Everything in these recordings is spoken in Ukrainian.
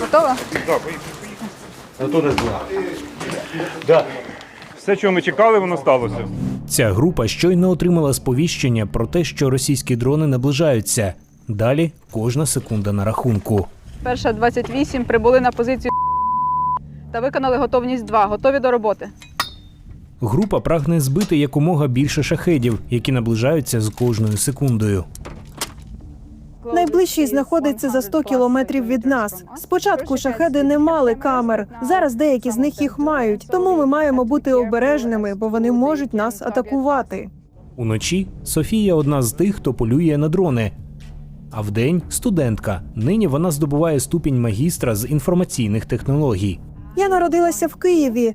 Готова? Все, чого ми чекали, воно сталося. Ця група щойно отримала сповіщення про те, що російські дрони наближаються. Далі кожна секунда на рахунку. Перша 28 прибули на позицію та виконали готовність 2. Готові до роботи. Група прагне збити якомога більше шахедів, які наближаються з кожною секундою. Найближчий знаходиться за 100 кілометрів від нас. Спочатку шахеди не мали камер. Зараз деякі з них їх мають. Тому ми маємо бути обережними, бо вони можуть нас атакувати. Уночі Софія одна з тих, хто полює на дрони. А вдень студентка. Нині вона здобуває ступінь магістра з інформаційних технологій. Я народилася в Києві.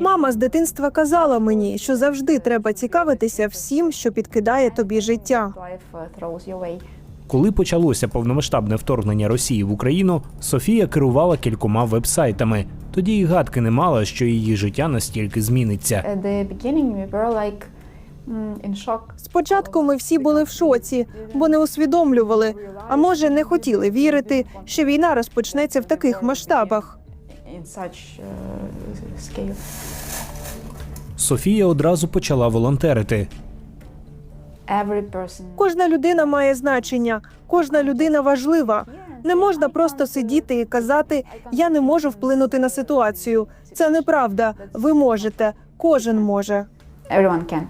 Мама з дитинства казала мені, що завжди треба цікавитися всім, що підкидає тобі життя. uh. Коли почалося повномасштабне вторгнення Росії в Україну, Софія керувала кількома вебсайтами. Тоді й гадки не мала, що її життя настільки зміниться. Mm. Спочатку ми всі були в шоці, бо не усвідомлювали, а може не хотіли вірити, що війна розпочнеться в таких масштабах. In such uh, scale. Софія одразу почала волонтерити. Every Кожна людина має значення, кожна людина важлива. Не можна просто сидіти і казати Я не можу вплинути на ситуацію. Це неправда. Ви можете, кожен може. everyone can.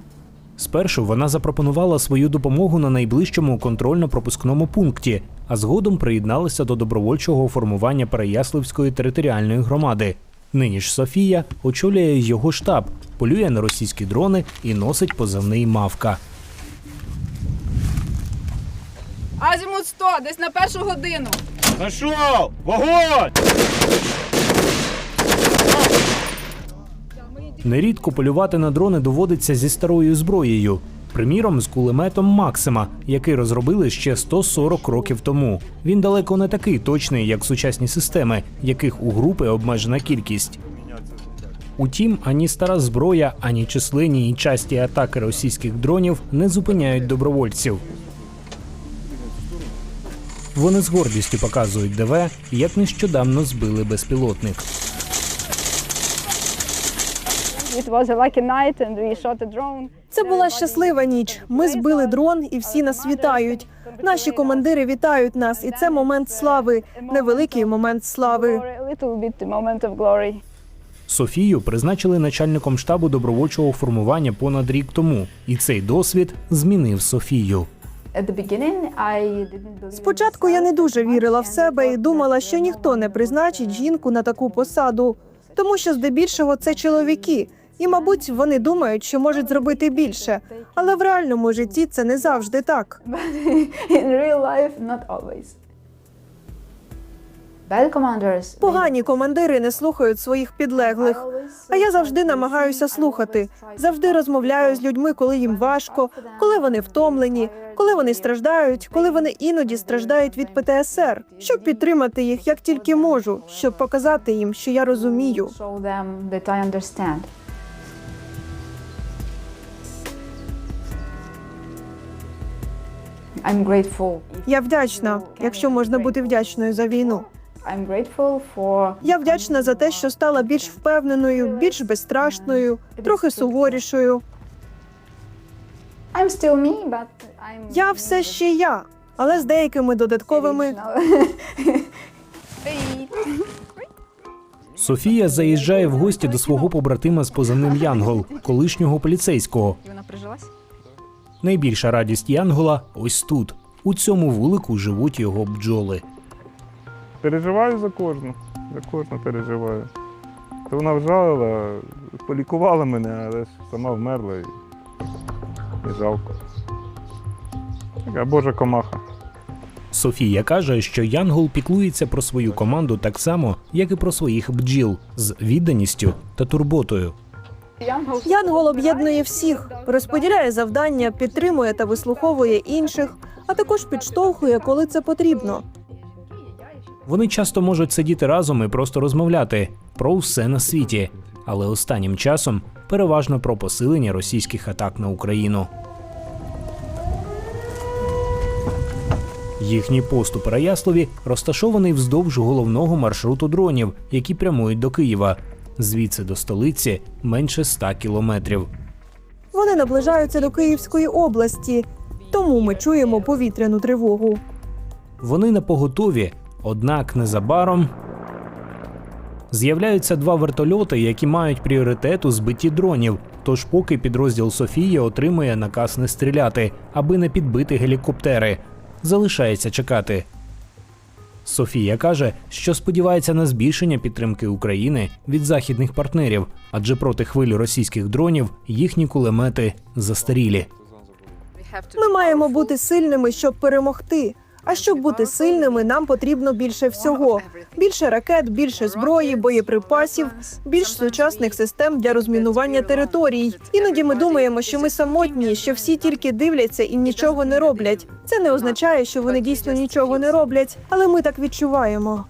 Спершу вона запропонувала свою допомогу на найближчому контрольно-пропускному пункті, а згодом приєдналася до добровольчого формування Переяславської територіальної громади. Нині ж Софія очолює його штаб, полює на російські дрони і носить позивний мавка. Азімут 100, десь на першу годину. Знайшов! Вогонь! Нерідко полювати на дрони доводиться зі старою зброєю. Приміром, з кулеметом Максима, який розробили ще 140 років тому. Він далеко не такий точний, як сучасні системи, яких у групи обмежена кількість. Утім, ані стара зброя, ані численні і часті атаки російських дронів не зупиняють добровольців. Вони з гордістю показують ДВ, як нещодавно збили безпілотник. Це була щаслива ніч. Ми збили дрон, і всі нас вітають. Наші командири вітають нас, і це момент слави, невеликий момент слави. Софію призначили начальником штабу добровольчого формування понад рік тому, і цей досвід змінив Софію. At the beginning I didn't believe Спочатку я не дуже вірила в себе і думала, що ніхто не призначить жінку на таку посаду, тому що здебільшого це чоловіки. І, мабуть, вони думають, що можуть зробити більше. Але в реальному житті це не завжди так. in real life not always. Погані командири не слухають своїх підлеглих. А я завжди намагаюся слухати. Завжди розмовляю з людьми, коли їм важко, коли вони втомлені, коли вони страждають, коли вони іноді страждають від ПТСР, щоб підтримати їх як тільки можу, щоб показати їм, що я розумію. Я вдячна, якщо можна бути вдячною за війну. I'm grateful for Я вдячна за те, що стала більш впевненою, більш безстрашною, трохи суворішою. I'm still me, but I'm Я все ще я, але з деякими додатковими. Софія заїжджає в гості до свого побратима з позивним Янгол, колишнього поліцейського. Вона прижилась? Найбільша радість Янгола ось тут. У цьому вулику живуть його бджоли. Переживаю за кожну. За кожну переживаю. То вона вжалила, полікувала мене, але ж сама вмерла і, і жалко. Така божа комаха. Софія каже, що Янгол піклується про свою команду так само, як і про своїх бджіл з відданістю та турботою. Янгол об'єднує всіх, розподіляє завдання, підтримує та вислуховує інших, а також підштовхує, коли це потрібно. Вони часто можуть сидіти разом і просто розмовляти про все на світі, але останнім часом переважно про посилення російських атак на Україну. Їхній пост у Переяславі розташований вздовж головного маршруту дронів, які прямують до Києва. Звідси до столиці менше 100 кілометрів. Вони наближаються до Київської області, тому ми чуємо повітряну тривогу. Вони на поготові, однак незабаром з'являються два вертольоти, які мають пріоритет у збитті дронів. Тож, поки підрозділ Софія отримує наказ не стріляти, аби не підбити гелікоптери, залишається чекати. Софія каже, що сподівається на збільшення підтримки України від західних партнерів, адже проти хвилі російських дронів їхні кулемети застарілі. Ми маємо бути сильними, щоб перемогти. А щоб бути сильними, нам потрібно більше всього: більше ракет, більше зброї, боєприпасів, більш сучасних систем для розмінування територій. Іноді ми думаємо, що ми самотні, що всі тільки дивляться і нічого не роблять. Це не означає, що вони дійсно нічого не роблять, але ми так відчуваємо.